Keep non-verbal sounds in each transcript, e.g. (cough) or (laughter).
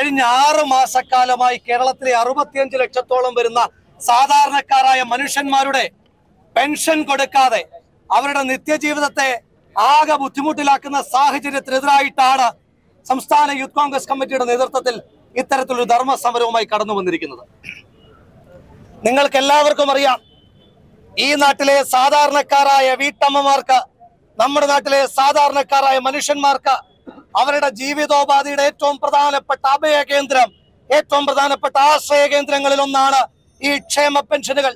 കഴിഞ്ഞ ആറ് മാസക്കാലമായി കേരളത്തിലെ അറുപത്തിയഞ്ച് ലക്ഷത്തോളം വരുന്ന സാധാരണക്കാരായ മനുഷ്യന്മാരുടെ പെൻഷൻ കൊടുക്കാതെ അവരുടെ നിത്യജീവിതത്തെ ആകെ ബുദ്ധിമുട്ടിലാക്കുന്ന സാഹചര്യത്തിനെതിരായിട്ടാണ് സംസ്ഥാന യൂത്ത് കോൺഗ്രസ് കമ്മിറ്റിയുടെ നേതൃത്വത്തിൽ ഇത്തരത്തിലൊരു ധർമ്മ സമരവുമായി കടന്നു വന്നിരിക്കുന്നത്. നിങ്ങൾക്ക് എല്ലാവർക്കും അറിയാം ഈ നാട്ടിലെ സാധാരണക്കാരായ വീട്ടമ്മമാർക്ക് നമ്മുടെ നാട്ടിലെ സാധാരണക്കാരായ മനുഷ്യന്മാർക്ക് അവരുടെ ജീവിതോപാധിയുടെ ഏറ്റവും പ്രധാനപ്പെട്ട അഭയ കേന്ദ്രം ഏറ്റവും പ്രധാനപ്പെട്ട ആശ്രയ കേന്ദ്രങ്ങളിൽ ഒന്നാണ് ഈ ക്ഷേമ പെൻഷനുകൾ.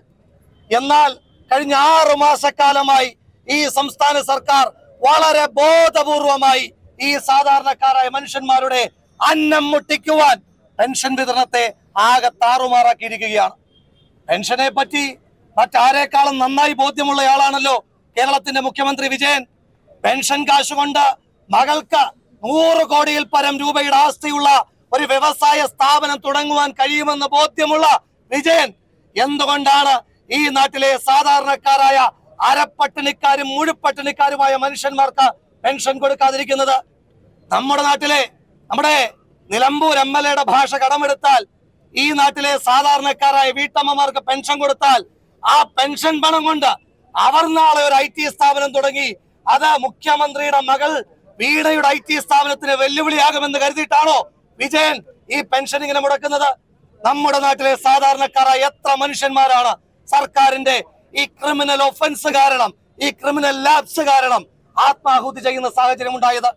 എന്നാൽ കഴിഞ്ഞ ആറു മാസക്കാലമായി ഈ സംസ്ഥാന സർക്കാർ വളരെ ബോധപൂർവമായി ഈ സാധാരണക്കാരായ മനുഷ്യന്മാരുടെ അന്നം മുട്ടിക്കുവാൻ പെൻഷൻ വിതരണത്തെ ആകെ താറുമാറാക്കിയിരിക്കുകയാണ്. പെൻഷനെ പറ്റി മറ്റാരേക്കാളും നന്നായി ബോധ്യമുള്ളയാളാണല്ലോ കേരളത്തിന്റെ മുഖ്യമന്ത്രി വിജയൻ. പെൻഷൻ കാശുകൊണ്ട് മകൾക്ക് നൂറ് കോടിയിൽ പരം രൂപയുടെ ആസ്തിയുള്ള ഒരു വ്യവസായ സ്ഥാപനം തുടങ്ങുവാൻ കഴിയുമെന്ന് ബോധ്യമുള്ള വിജയൻ എന്തുകൊണ്ടാണ് ഈ നാട്ടിലെ സാധാരണക്കാരായ അരപ്പട്ടിണിക്കാരും മുഴുപ്പട്ടിണിക്കാരുമായ മനുഷ്യന്മാർക്ക് പെൻഷൻ കൊടുക്കാതിരിക്കുന്നത്? നമ്മുടെ നാട്ടിലെ നമ്മുടെ നിലമ്പൂർ എം എൽ എയുടെ ഭാഷ കടമെടുത്താൽ ഈ നാട്ടിലെ സാധാരണക്കാരായ വീട്ടമ്മമാർക്ക് പെൻഷൻ കൊടുത്താൽ ആ പെൻഷൻ പണം കൊണ്ട് അവർ നാളെ ഒരു ഐ ടി സ്ഥാപനം തുടങ്ങി അത് മുഖ്യമന്ത്രിയുടെ മകൾ വീണയുടെ ഐ ടി സ്ഥാപനത്തിന് വെല്ലുവിളിയാകുമെന്ന് കരുതിയിട്ടാണോ വിജയൻ ഈ പെൻഷൻ ഇങ്ങനെ മുടക്കുന്നത്? നമ്മുടെ നാട്ടിലെ സാധാരണക്കാരായ എത്ര മനുഷ്യന്മാരാണ് സർക്കാരിന്റെ ഈ ക്രിമിനൽ ഒഫൻസ് കാരണം ഈ ക്രിമിനൽ ലാബ്സ് കാരണം ആത്മാഹുതി ചെയ്യുന്ന സാഹചര്യം ഉണ്ടായത്?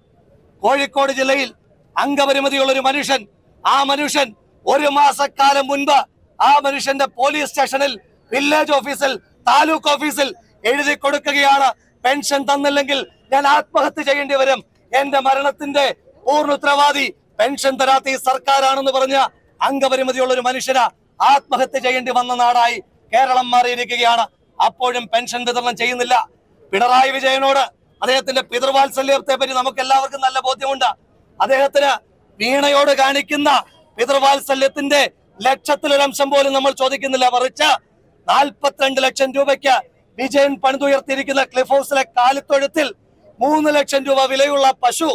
കോഴിക്കോട് ജില്ലയിൽ അംഗപരിമിതിയുള്ള ഒരു മനുഷ്യൻ ആ മനുഷ്യൻ ഒരു മാസക്കാലം മുൻപ് ആ മനുഷ്യന്റെ പോലീസ് സ്റ്റേഷനിൽ വില്ലേജ് ഓഫീസിൽ താലൂക്ക് ഓഫീസിൽ എഴുതി കൊടുക്കുകയാണ്. പെൻഷൻ തന്നില്ലെങ്കിൽ ഞാൻ ആത്മഹത്യ ചെയ്യേണ്ടി വരും. എന്റെ മരണത്തിന്റെ പൂർണ ഉത്തരവാദി പെൻഷൻ തരാത്ത ഈ സർക്കാരാണെന്ന് പറഞ്ഞ അംഗപരിമിതിയുള്ള ഒരു മനുഷ്യന് ആത്മഹത്യ ചെയ്യേണ്ടി വന്ന നാടായി കേരളം മാറിയിരിക്കുകയാണ്. അപ്പോഴും പെൻഷൻ വിതരണം ചെയ്യുന്നില്ല. പിണറായി വിജയനോട് അദ്ദേഹത്തിന്റെ പിതൃവാത്സല്യത്തെ പറ്റി നമുക്ക് എല്ലാവർക്കും നല്ല ബോധ്യമുണ്ട്. അദ്ദേഹത്തിന് വീണയോട് കാണിക്കുന്ന പിതൃവാത്സല്യത്തിന്റെ ലക്ഷത്തിലൊരംശം പോലും നമ്മൾ ചോദിക്കുന്നില്ല. മറിച്ച് നാൽപ്പത്തിരണ്ട് ലക്ഷം രൂപയ്ക്ക് വിജയൻ പണിതുയർത്തിയിരിക്കുന്ന ക്ലിഫ് ഹൗസിലെ കാലിത്തൊഴുത്തിൽ മൂന്ന് ലക്ഷം രൂപ വിലയുള്ള പശു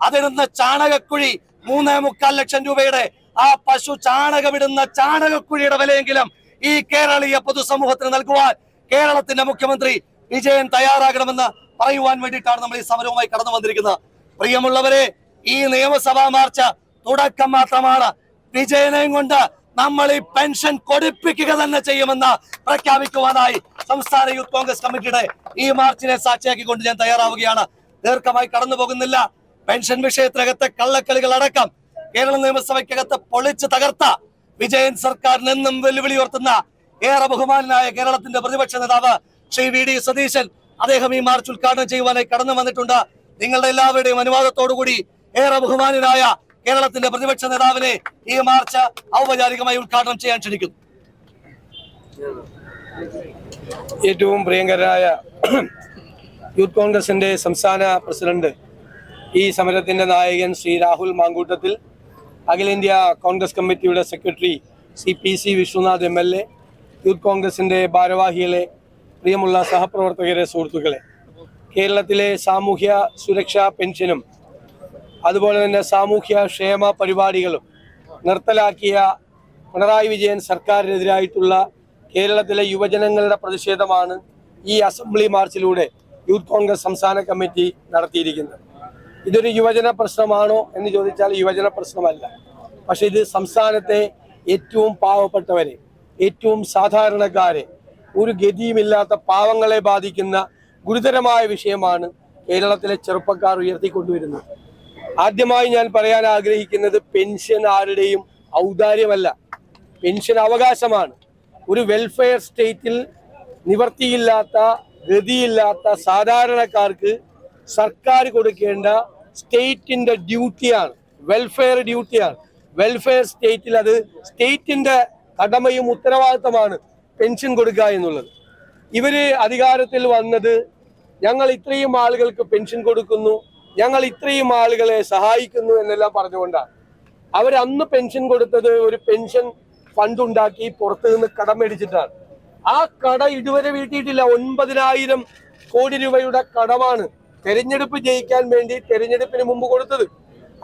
അതിടുന്ന ചാണകക്കുഴി മൂന്നേ മുക്കാൽ ലക്ഷം രൂപയുടെ ആ പശു ചാണകമിടുന്ന ചാണകക്കുഴിയുടെ വിലയെങ്കിലും ഈ കേരളീയ പൊതുസമൂഹത്തിന് നൽകുവാൻ കേരളത്തിന്റെ മുഖ്യമന്ത്രി വിജയൻ തയ്യാറാകണമെന്ന് പറയുവാൻ വേണ്ടിയിട്ടാണ് നമ്മൾ ഈ സമരവുമായി കടന്നു വന്നിരിക്കുന്നത്. പ്രിയമുള്ളവരെ ഈ നിയമസഭാ മാർച്ച് തുടക്കം മാത്രമാണ്. വിജയനെയും കൊണ്ട് നമ്മൾ ഈ പെൻഷൻ കൊടുപ്പിക്കുക തന്നെ ചെയ്യുമെന്ന് പ്രഖ്യാപിക്കുവാനായി സംസ്ഥാന യൂത്ത് കോൺഗ്രസ് കമ്മിറ്റിയുടെ ഈ മാർച്ചിനെ സാക്ഷിയാക്കിക്കൊണ്ട് ഞാൻ തയ്യാറാവുകയാണ്. ദീർഘമായി കടന്നു പോകുന്നില്ല പെൻഷൻ വിഷയത്തിനകത്തെ കള്ളക്കളികൾ അടക്കം കേരള നിയമസഭയ്ക്കകത്ത് പൊളിച്ചു തകർത്ത വിജയൻ സർക്കാരിന് നിന്നും വെല്ലുവിളി ഉയർത്തുന്ന ഏറെ ബഹുമാനായ കേരളത്തിന്റെ പ്രതിപക്ഷ നേതാവ് ശ്രീ വി ഡി സതീശൻ അദ്ദേഹം ഈ മാർച്ച് ഉദ്ഘാടനം ചെയ്യുവാനായി കടന്നു വന്നിട്ടുണ്ട്. നിങ്ങളുടെ എല്ലാവരുടെയും അനുവാദത്തോടുകൂടി ഏറെ ബഹുമാനായ കേരളത്തിന്റെ പ്രതിപക്ഷ നേതാവിനെ ഈ മാർച്ച് ഔപചാരികമായി ഉദ്ഘാടനം ചെയ്യാൻ ക്ഷണിക്കുന്നു. ഏറ്റവും പ്രിയങ്കരനായ യൂത്ത് കോൺഗ്രസിന്റെ സംസ്ഥാന പ്രസിഡന്റ് ഈ സമരത്തിന്റെ നായകൻ ശ്രീ രാഹുൽ മാങ്കൂട്ടത്തിൽ അഖിലേന്ത്യാ കോൺഗ്രസ് കമ്മിറ്റിയുടെ secretary C P C Vishwanath M L A youth കോൺഗ്രസിന്റെ ഭാരവാഹികളെ പ്രിയമുള്ള സഹപ്രവർത്തകരെ സുഹൃത്തുക്കളെ. കേരളത്തിലെ സാമൂഹ്യ സുരക്ഷാ പെൻഷനും അതുപോലെ തന്നെ സാമൂഹ്യ ക്ഷേമ പരിപാടികളും നിർത്തലാക്കിയ പിണറായി വിജയൻ സർക്കാരിനെതിരായിട്ടുള്ള കേരളത്തിലെ യുവജനങ്ങളുടെ പ്രതിഷേധമാണ് ഈ അസംബ്ലി മാർച്ചിലൂടെ യൂത്ത് കോൺഗ്രസ് സംസ്ഥാന കമ്മിറ്റി നടത്തിയിരിക്കുന്നത്. ഇതൊരു യുവജന പ്രശ്നമാണോ എന്ന് ചോദിച്ചാൽ യുവജന പ്രശ്നമല്ല. പക്ഷെ ഇത് സംസ്ഥാനത്തെ ഏറ്റവും പാവപ്പെട്ടവരെ ഏറ്റവും സാധാരണക്കാരെ ഒരു ഗതിയുമില്ലാത്ത പാവങ്ങളെ ബാധിക്കുന്ന ഗുരുതരമായ വിഷയമാണ് കേരളത്തിലെ ചെറുപ്പക്കാർ ഉയർത്തിക്കൊണ്ടുവരുന്നത്. ആദ്യമായി ഞാൻ പറയാൻ ആഗ്രഹിക്കുന്നത് പെൻഷൻ ആരുടെയും ഔദാര്യമല്ല. പെൻഷൻ അവകാശമാണ്. ഒരു വെൽഫെയർ സ്റ്റേറ്റിൽ നിവർത്തിയില്ലാത്ത ഗതിയില്ലാത്ത സാധാരണക്കാർക്ക് സർക്കാർ കൊടുക്കേണ്ട സ്റ്റേറ്റിന്റെ ഡ്യൂട്ടിയാണ് വെൽഫെയർ ഡ്യൂട്ടിയാണ് വെൽഫെയർ സ്റ്റേറ്റിൽ അത് സ്റ്റേറ്റിന്റെ കടമയും ഉത്തരവാദിത്തമാണ് പെൻഷൻ കൊടുക്കുക എന്നുള്ളത്. ഇവർ അധികാരത്തിൽ വന്നത് ഞങ്ങൾ ഇത്രയും ആളുകൾക്ക് പെൻഷൻ കൊടുക്കുന്നു ഞങ്ങൾ ഇത്രയും ആളുകളെ സഹായിക്കുന്നു എന്നെല്ലാം പറഞ്ഞുകൊണ്ടാണ്. അവരന്ന് പെൻഷൻ കൊടുത്തത് ഒരു പെൻഷൻ ഫണ്ട് ഉണ്ടാക്കി പുറത്തു നിന്ന് കടം മേടിച്ചിട്ടാണ്. ആ കട ഇതുവരെ വീട്ടിയിട്ടില്ല. ഒൻപതിനായിരം കോടി രൂപയുടെ കടമാണ് തെരഞ്ഞെടുപ്പ് ജയിക്കാൻ വേണ്ടി തെരഞ്ഞെടുപ്പിന് മുമ്പ് കൊടുത്തത്.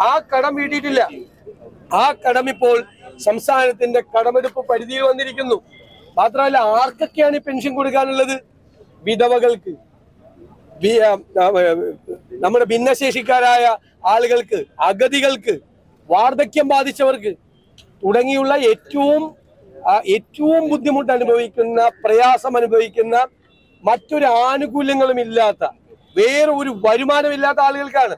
ആ കടം വീട്ടിയിട്ടില്ല. ആ കടം ഇപ്പോൾ സംസ്ഥാനത്തിന്റെ കടമെടുപ്പ് പരിധിയിൽ വന്നിരിക്കുന്നു. മാത്രമല്ല ആർക്കൊക്കെയാണ് പെൻഷൻ കൊടുക്കാനുള്ളത്? വിധവകൾക്ക് നമ്മുടെ ഭിന്നശേഷിക്കാരായ ആളുകൾക്ക് അഗതികൾക്ക് വാർദ്ധക്യം ബാധിച്ചവർക്ക് തുടങ്ങിയുള്ള ഏറ്റവും ഏറ്റവും ബുദ്ധിമുട്ട് അനുഭവിക്കുന്ന പ്രയാസം അനുഭവിക്കുന്ന മറ്റൊരു ആനുകൂല്യങ്ങളും ഇല്ലാത്ത വേറെ ഒരു വരുമാനമില്ലാത്ത ആളുകൾക്കാണ്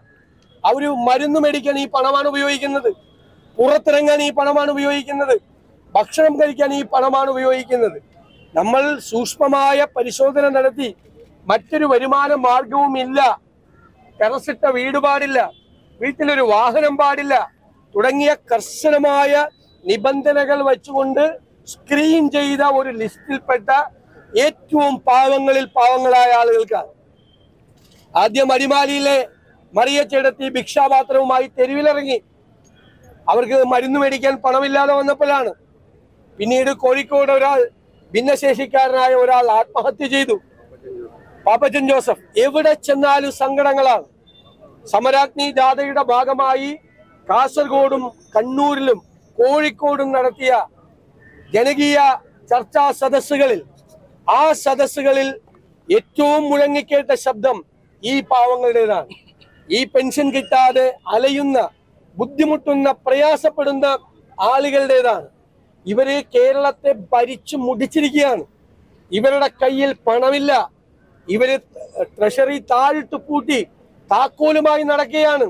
അവർ മരുന്ന് മേടിക്കാൻ ഈ പണമാണ് ഉപയോഗിക്കുന്നത്. പുറത്തിറങ്ങാൻ ഈ പണമാണ് ഉപയോഗിക്കുന്നത്. ഭക്ഷണം കഴിക്കാൻ ഈ പണമാണ് ഉപയോഗിക്കുന്നത്. നമ്മൾ സൂക്ഷ്മമായ പരിശോധന നടത്തി മറ്റൊരു വരുമാന മാർഗവും ഇല്ല. ടെറസിട്ട വീട് പാടില്ല. വീട്ടിലൊരു വാഹനം പാടില്ല. തുടങ്ങിയ കർശനമായ നിബന്ധനകൾ വെച്ചുകൊണ്ട് സ്ക്രീൻ ചെയ്ത ഒരു ലിസ്റ്റിൽപ്പെട്ട ഏറ്റവും പാവങ്ങളിൽ പാവങ്ങളായ ആളുകൾക്കാണ്. ആദ്യം അടിമാലിയിലെ മറിയച്ചെടുത്തി ഭിക്ഷാപാത്രവുമായി തെരുവിലിറങ്ങി. അവർക്ക് മരുന്ന് മേടിക്കാൻ പണമില്ലാതെ വന്നപ്പോഴാണ്. പിന്നീട് കോഴിക്കോട് ഒരാൾ ഭിന്നശേഷിക്കാരനായ ഒരാൾ ആത്മഹത്യ ചെയ്തു. പാപ്പച്ചൻ ജോസഫ് എവിടെ ചെന്നാലും സങ്കടങ്ങളാണ്. സമരാഗ്നി ജാഥയുടെ ഭാഗമായി കാസർഗോഡും കണ്ണൂരിലും കോഴിക്കോടും നടത്തിയ ജനകീയ ചർച്ചാ സദസ്സുകളിൽ ആ സദസ്സുകളിൽ ഏറ്റവും മുഴങ്ങിക്കേട്ട ശബ്ദം ഈ പാവങ്ങളുടേതാണ്. ഈ പെൻഷൻ കിട്ടാതെ അലയുന്ന ബുദ്ധിമുട്ടുന്ന പ്രയാസപ്പെടുന്ന ആളുകളുടേതാണ്. ഇവരെ കേരളത്തെ ഭരിച്ചു മുടിച്ചിരിക്കുകയാണ്. ഇവരുടെ കയ്യിൽ പണമില്ല. ഇവർ ട്രഷറി താഴിട്ട് പൂട്ടി താക്കോലുമായി നടക്കുകയാണ്.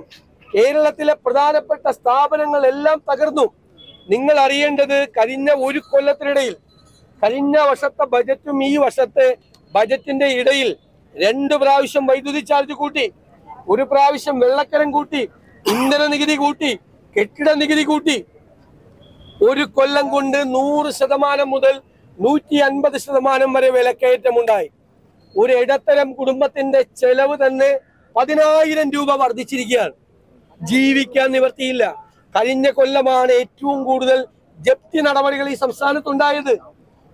കേരളത്തിലെ പ്രധാനപ്പെട്ട സ്ഥാപനങ്ങൾ എല്ലാം തകർന്നു. നിങ്ങൾ അറിയേണ്ടത് കഴിഞ്ഞ ഒരു കൊല്ലത്തിനിടയിൽ കഴിഞ്ഞ വർഷത്തെ ബജറ്റും ഈ വർഷത്തെ ബജറ്റിന്റെ ഇടയിൽ രണ്ട് പ്രാവശ്യം വൈദ്യുതി ചാർജ് കൂട്ടി ഒരു പ്രാവശ്യം വെള്ളക്കരം കൂട്ടി ഇന്ധന നികുതി കൂട്ടി കെട്ടിട നികുതി കൂട്ടി. ഒരു കൊല്ലം കൊണ്ട് നൂറ് ശതമാനം മുതൽ നൂറ്റി അൻപത് ശതമാനം വരെ വിലക്കയറ്റമുണ്ടായി. ഒരു ഇടത്തരം കുടുംബത്തിന്റെ ചെലവ് തന്നെ പതിനായിരം രൂപ വർദ്ധിച്ചിരിക്കുകയാണ്. ജീവിക്കാൻ നിവർത്തിയില്ല കഴിഞ്ഞ കൊല്ലമാണ് ഏറ്റവും കൂടുതൽ ജപ്തി നടപടികൾ ഈ സംസ്ഥാനത്തുണ്ടായത്.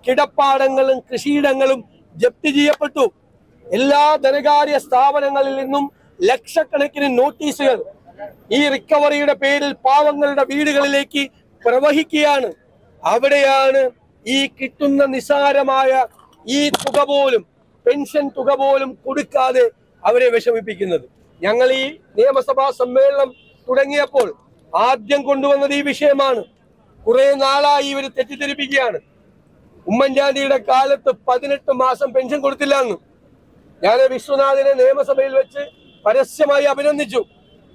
കിടപ്പാടങ്ങളും കൃഷിയിടങ്ങളും ജപ്തി ചെയ്യപ്പെട്ടു. എല്ലാ ധനകാര്യ സ്ഥാപനങ്ങളിൽ നിന്നും ലക്ഷക്കണക്കിന് നോട്ടീസുകൾ ഈ റിക്കവറിയുടെ പേരിൽ പാവങ്ങളുടെ വീടുകളിലേക്ക് പ്രവഹിക്കുകയാണ്. അവിടെയാണ് ഈ കിട്ടുന്ന നിസാരമായ ഈ തുക പോലും പെൻഷൻ തുക പോലും കൊടുക്കാതെ അവരെ വിഷമിപ്പിക്കുന്നത്. ഞങ്ങൾ ഈ നിയമസഭാ സമ്മേളനം തുടങ്ങിയപ്പോൾ ആദ്യം കൊണ്ടുവന്നത് ഈ വിഷയമാണ്. കുറെ നാളായി ഇവർ തെറ്റിദ്ധരിപ്പിക്കുകയാണ്. ഉമ്മൻചാണ്ടിയുടെ കാലത്ത് പതിനെട്ട് മാസം പെൻഷൻ കൊടുത്തില്ല എന്ന്. ഞാൻ വിശ്വനാഥിനെ നിയമസഭയിൽ വെച്ച് പരസ്യമായി അഭിനന്ദിച്ചു.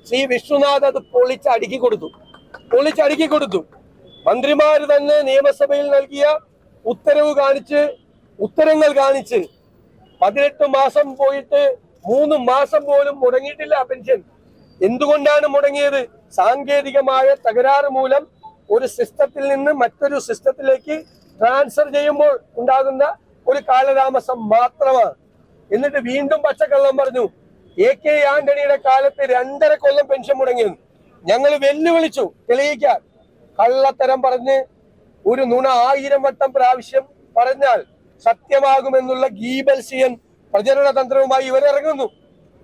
ശ്രീ വിശ്വനാഥ് അത് പൊളിച്ച് അടുക്കി കൊടുത്തു. പൊളിച്ച് അടുക്കി കൊടുത്തു. മന്ത്രിമാർ തന്നെ നിയമസഭയിൽ നൽകിയ ഉത്തരവ് കാണിച്ച് ഉത്തരങ്ങൾ കാണിച്ച് പതിനെട്ട് മാസം പോയിട്ട് മൂന്ന് മാസം പോലും മുടങ്ങിയിട്ടില്ല പെൻഷൻ. എന്തുകൊണ്ടാണ് മുടങ്ങിയത്? സാങ്കേതികമായ തകരാറ് മൂലം ഒരു സിസ്റ്റത്തിൽ നിന്ന് മറ്റൊരു സിസ്റ്റത്തിലേക്ക് ട്രാൻസ്ഫർ ചെയ്യുമ്പോൾ ഉണ്ടാകുന്ന ഒരു കാലതാമസം മാത്രമാണ്. എന്നിട്ട് വീണ്ടും പച്ചക്കള്ളം പറഞ്ഞു എ. കെ. ആന്റണിയുടെ കാലത്ത് രണ്ടര കൊല്ലം പെൻഷൻ മുടങ്ങിയിരുന്നു. ഞങ്ങൾ വെല്ലുവിളിച്ചു തെളിയിക്കാൻ. കള്ളത്തരം പറഞ്ഞ് ഒരു നുണ ആയിരം വട്ടം പ്രാവശ്യം പറഞ്ഞാൽ സത്യമാകുമെന്നുള്ള ഗീബൽസിയൻ പ്രചരണ തന്ത്രവുമായി ഇവരിറങ്ങുന്നു.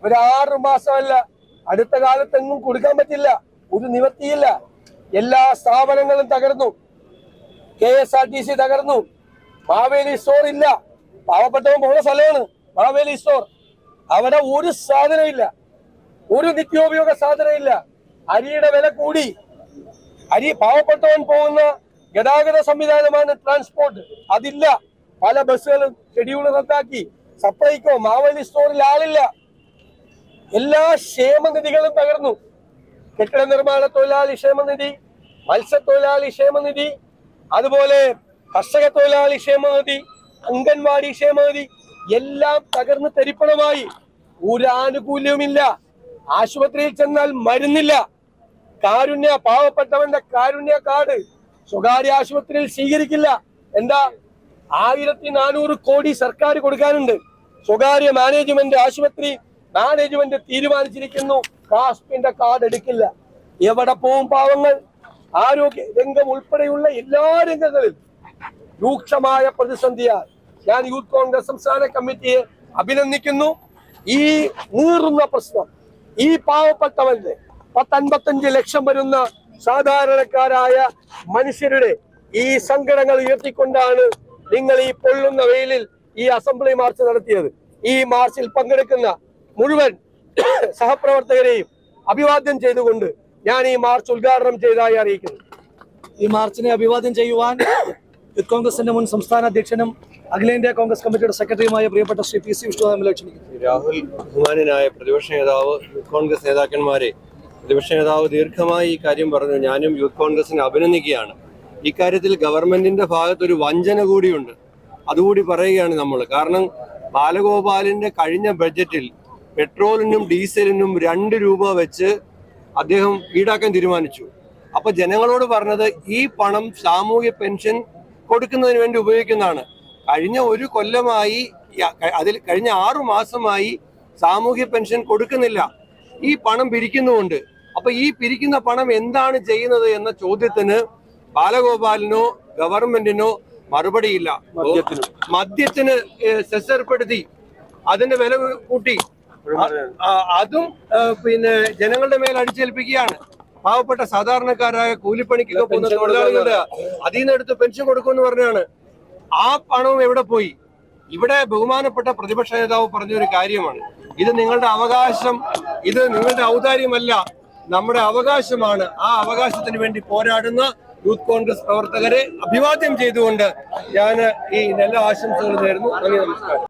ഇവർ ആറു മാസമല്ല അടുത്ത കാലത്തെങ്ങും കൊടുക്കാൻ പറ്റില്ല. ഒരു നിവർത്തിയില്ല എല്ലാ സ്ഥാപനങ്ങളും തകർന്നു. K S R T C തകർന്നു. മാവേലി സ്റ്റോർ ഇല്ല. പാവപ്പെട്ടവൻ പോകുന്ന സ്ഥലമാണ് മാവേലി സ്റ്റോർ അവിടെ ഒരു സാധനമില്ല ഒരു നിത്യോപയോഗ സാധനമില്ല അരിയുടെ വില കൂടി. അരി പാവപ്പെട്ടവൻ പോകുന്ന ഗതാഗത സംവിധാനമാണ് ട്രാൻസ്പോർട്ട് അതില്ല. പല ബസ്സുകളും ഷെഡ്യൂൾ റദ്ദാക്കി. സപ്ലൈക്കോ മാവേലി സ്റ്റോറിൽ ആളില്ല. എല്ലാ ക്ഷേമനിധികളും തകർന്നു. കെട്ടിട നിർമ്മാണ തൊഴിലാളി ക്ഷേമനിധി മത്സ്യത്തൊഴിലാളി ക്ഷേമനിധി അതുപോലെ കർഷക തൊഴിലാളി ക്ഷേമനിധി അംഗൻവാടി ക്ഷേമനിധി എല്ലാം തകർന്ന് തരിപ്പണമായി. ഒരു ആനുകൂല്യവുമില്ല ആശുപത്രിയിൽ ചെന്നാൽ മരുന്നില്ല. കാരുണ്യ പാവപ്പെട്ടവന്റെ കാരുണ്യ കാർഡ് സ്വകാര്യ ആശുപത്രിയിൽ സ്വീകരിക്കില്ല. എന്താ? ആയിരത്തി നാനൂറ് കോടി സർക്കാർ കൊടുക്കാനുണ്ട്. സ്വകാര്യ മാനേജ്മെന്റ് ആശുപത്രി മാനേജ്മെന്റ് തീരുമാനിച്ചിരിക്കുന്നു. കാസ്പിന്റെ കാർഡ് എടുക്കില്ല. എവിടെ പോവും പാവങ്ങൾ? ആരോഗ്യ രംഗം ഉൾപ്പെടെയുള്ള എല്ലാ രംഗങ്ങളിലും രൂക്ഷമായ പ്രതിസന്ധിയാൽ ഞാൻ യൂത്ത് കോൺഗ്രസ് സംസ്ഥാന കമ്മിറ്റിയെ അഭിനന്ദിക്കുന്നു. ഈ നീറുന്ന പ്രശ്നം ഈ പാവപ്പെട്ടവന്റെ പത്തൻപത്തഞ്ച് ലക്ഷം വരുന്ന സാധാരണക്കാരായ മനുഷ്യരുടെ ഈ സങ്കടങ്ങൾ ഉയർത്തിക്കൊണ്ടാണ് നിങ്ങൾ ഈ പൊള്ളുന്ന വെയിലിൽ ഈ അസംബ്ലി മാർച്ച് നടത്തിയത്. ഈ മാർച്ചിൽ പങ്കെടുക്കുന്ന മുഴുവൻ (coughs) സഹപ്രവർത്തകരെയും അഭിവാദ്യം ചെയ്തുകൊണ്ട് ഞാൻ ഈ മാർച്ച് ഉദ്ഘാടനം ചെയ്തതായി അറിയിക്കുന്നു. ഈ മാർച്ചിനെ അഭിവാദ്യം ചെയ്യുവാൻ യൂത്ത് കോൺഗ്രസിന്റെ മുൻ സംസ്ഥാന അധ്യക്ഷനും അഖിലേന്ത്യാ കോൺഗ്രസ് കമ്മിറ്റിയുടെ സെക്രട്ടറിയുമായ പ്രിയപ്പെട്ട ശ്രീ പി സി വിഷ്ണുദേവനെ രാഹുൽ ബഹുമാനായ പ്രതിപക്ഷ നേതാവ് യൂത്ത് കോൺഗ്രസ് നേതാക്കന്മാരെ പ്രതിപക്ഷ നേതാവ് ദീർഘമായി ഈ കാര്യം പറഞ്ഞു. ഞാനും യൂത്ത് കോൺഗ്രസിനെ അഭിനന്ദിക്കുകയാണ്. ഇക്കാര്യത്തിൽ ഗവൺമെന്റിന്റെ ഭാഗത്ത് ഒരു വഞ്ചന കൂടിയുണ്ട്. അതുകൂടി പറയുകയാണ് നമ്മൾ കാരണം ബാലഗോപാലിന്റെ കഴിഞ്ഞ ബഡ്ജറ്റിൽ പെട്രോളിനും ഡീസലിനും രണ്ട് രൂപ വെച്ച് അദ്ദേഹം ഈടാക്കാൻ തീരുമാനിച്ചു. അപ്പൊ ജനങ്ങളോട് പറഞ്ഞത് ഈ പണം സാമൂഹ്യ പെൻഷൻ കൊടുക്കുന്നതിന് വേണ്ടി ഉപയോഗിക്കുന്നതാണ്. കഴിഞ്ഞ ഒരു കൊല്ലമായി അതിൽ കഴിഞ്ഞ ആറു മാസമായി സാമൂഹ്യ പെൻഷൻ കൊടുക്കുന്നില്ല. ഈ പണം പിരിക്കുന്നുമുണ്ട്. അപ്പൊ ഈ പിരിക്കുന്ന പണം എന്താണ് ചെയ്യുന്നത് എന്ന ചോദ്യത്തിന് ബാലഗോപാലിനോ ഗവൺമെന്റിനോ മറുപടിയില്ല. മദ്യത്തിനും. മദ്യത്തിന് ഏഹ്, സെസ് ഏർപ്പെടുത്തി അതിന്റെ വില കൂട്ടി. അതും പിന്നെ ജനങ്ങളുടെ മേൽ അടിച്ചേൽപ്പിക്കുകയാണ്. പാവപ്പെട്ട സാധാരണക്കാരായ കൂലിപ്പണിക്കൊക്കെ പോകുന്ന തൊഴിലാളികളുടെ അതിൽ നിന്ന് എടുത്ത് പെൻഷൻ കൊടുക്കുമെന്ന് പറഞ്ഞാണ്. ആ പണവും എവിടെ പോയി? ഇവിടെ ബഹുമാനപ്പെട്ട പ്രതിപക്ഷ നേതാവ് പറഞ്ഞൊരു കാര്യമാണ്. ഇത് നിങ്ങളുടെ അവകാശം ഇത് നിങ്ങളുടെ ഔദാര്യമല്ല. നമ്മുടെ അവകാശമാണ്. ആ അവകാശത്തിന് വേണ്ടി പോരാടുന്ന യൂത്ത് കോൺഗ്രസ് പ്രവർത്തകരെ അഭിവാദ്യം ചെയ്തുകൊണ്ട് ഞാൻ ഈ നല്ല ആശംസകൾ നേരുന്നു. നന്ദി നമസ്കാരം.